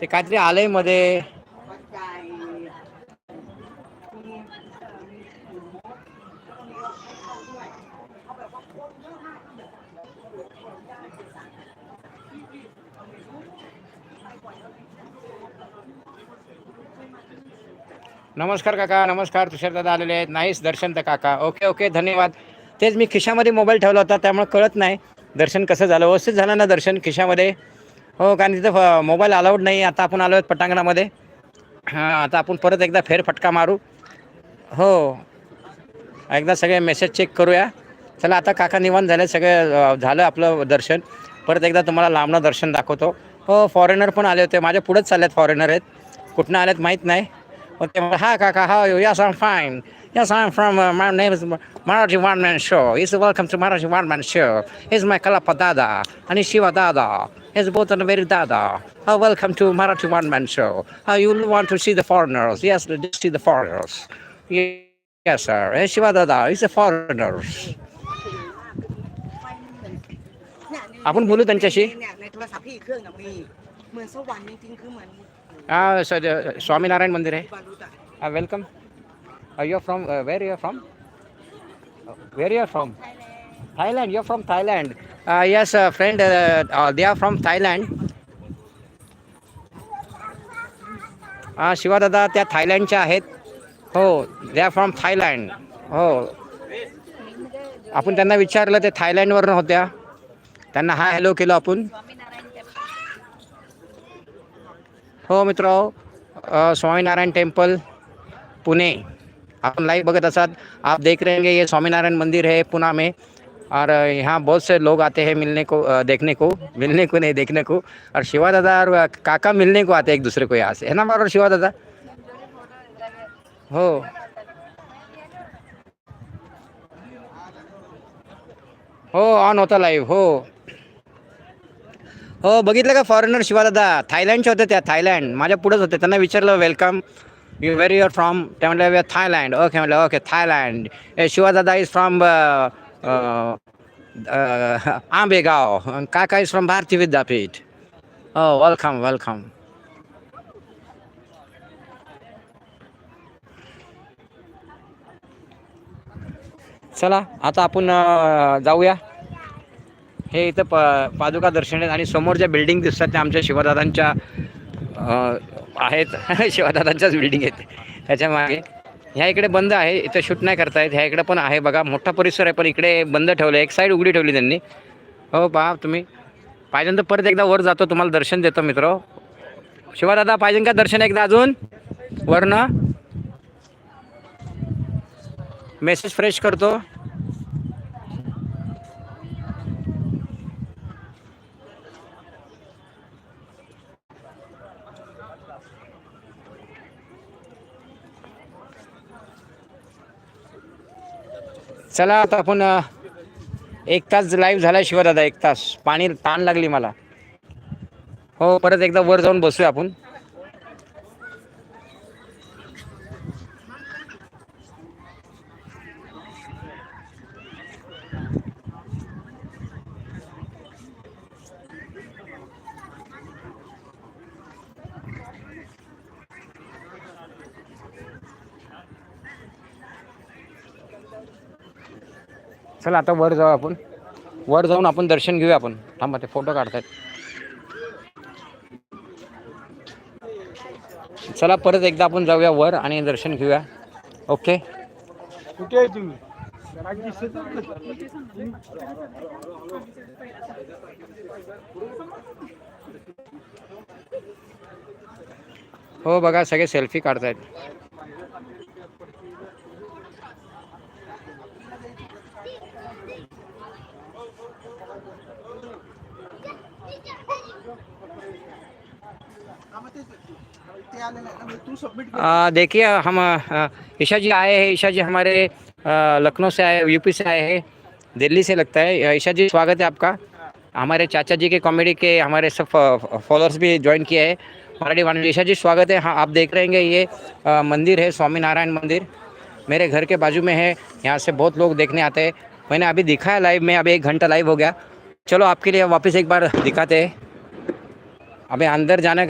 ते काहीतरी आलंयमध्ये. नमस्कार काका नमस्कार. तुषार दादा आलेले आहेत. नाहीच दर्शन तर काका. ओके ओके धन्यवाद. तेच मी खिशामध्ये मोबाईल ठेवला होता त्यामुळे कळत नाही. दर्शन कसं झालं? व्यवस्थित झालं ना दर्शन खिशामध्ये? हो कारण तिथं मोबाईल अलाउड नाही. आता आपण आलो आहेत पटांगणामध्ये. हां आता आपण परत एकदा फेरफटका मारू. हो. एकदा सगळे मेसेज चेक करूया. चला आता काका निवांत झाले. सगळं झालं आपलं दर्शन. परत एकदा तुम्हाला लांबणं दर्शन दाखवतो. हो फॉरेनर पण आले होते. माझ्या पुढेच आहेत फॉरेनर आहेत. कुठनं आलेत माहीत नाही. हो ते म्हणले, हा काका हा yes I fine yes I from my name is Marathi one man show is welcome to Marathi one man show is my Kalapa दादा आणि शिवा दादा Yes, both are very dada. Oh, welcome to Marathi One Man Show. Oh, you want to see the foreigners? Yes, to see the foreigners. Yes, sir. Eh, Shiva dada, he's a foreigner. आपण बोलू त्यांच्याशी हां sir Swaminarayan मंदिर आहे welcome you are from where you are from where you are from Thailand you are from Thailand yes friend they are from Thailand हां शिवादादा त्या थायलँडच्या आहेत हो दे आर फ्रॉम थायलँड हो आपण त्यांना विचारलं ते थायलँडवरून होत्या त्यांना हा हॅलो केलो आपण हो मित्र स्वामीनारायण टेम्पल पुणे आप लाइव बगत असात आप देख रहे होंगे ये स्वामीनारायण मंदिर है पुणे में और यहाँ बहुत से लोग आते हैं मिलने को देखने को मिलने को नहीं देखने को। और शिवा दादा और काका मिलने को आते हैं एक दूसरे को यहाँ से। है ना बराबर शिवा दादा? हो। हो ऑन होता लाईव्ह हो। हो बघितलं का फॉरेनर शिवादादा थायलँडचे होते त्या थायलँड. माझ्या पुढेच होते. त्यांना विचारलं welcome you very your from त्या म्हटलं थायलँड ओके म्हटलं ओके थायलँड ए Shivadada is from Uh, Ambegaon काका इज फ्रॉम भारती विद्यापीठ? हो वेलकम वेलकम चला आता आपण uh, जाऊया. हे इथं प पादुका दर्शन आहेत आणि समोर ज्या बिल्डिंग दिसतात त्या आमच्या शिवदादांच्या uh, आहेत. शिवदादांच्याच बिल्डिंग आहेत. त्याच्यामागे. ह्या इकडे बंद आहे इथं शूट नाही करतायत. ह्या इकडे पण आहे बघा. मोठा परिसर आहे पण इकडे बंद ठेवलं एक साईड उघडी ठेवली त्यांनी. हो पहा तुम्ही. पाहिजे तर परत एकदा वर जातो. तुम्हाला दर्शन देतो मित्र. शिवादादा पाहिजे का दर्शन एकदा अजून? वरनं. मेसेज फ्रेश करतो. चला आता आपण एक तास लाईव्ह झाला शिवदादा एक तास. पाणी ताण लागली मला. हो परत एकदा वर जाऊन बसूया आपण. चला आता वर जाऊ आपण. वर जाऊन आपण दर्शन घेऊया आपण. थांबा ते फोटो काढतायत. चला परत एकदा आपण जाऊया वर आणि दर्शन घेऊया. ओके? कुठे आहे तुम्ही. हो बघा सगळे सेल्फी काढतायत. देखिए, हम ईशा जी आए हैं। ईशा जी हमारे लखनऊ से आए यूपी से आए हैं, दिल्ली से लगता है। ईशा जी, स्वागत है आपका। हमारे चाचा जी के कॉमेडी के, हमारे सब फॉलोअर्स भी ज्वाइन किए हैं। मराठी वाणी ईशा जी, स्वागत है। हाँ आप देख रहे हैं ये मंदिर है स्वामी नारायण मंदिर। मेरे घर के बाजू में है यहाँ से बहुत लोग देखने आते हैं। मैंने अभी दिखाया लाइव में अभी एक घंटा लाइव हो गया। चलो आपके लिए वापस एक बार दिखाते हैं। अभी अंदर जाने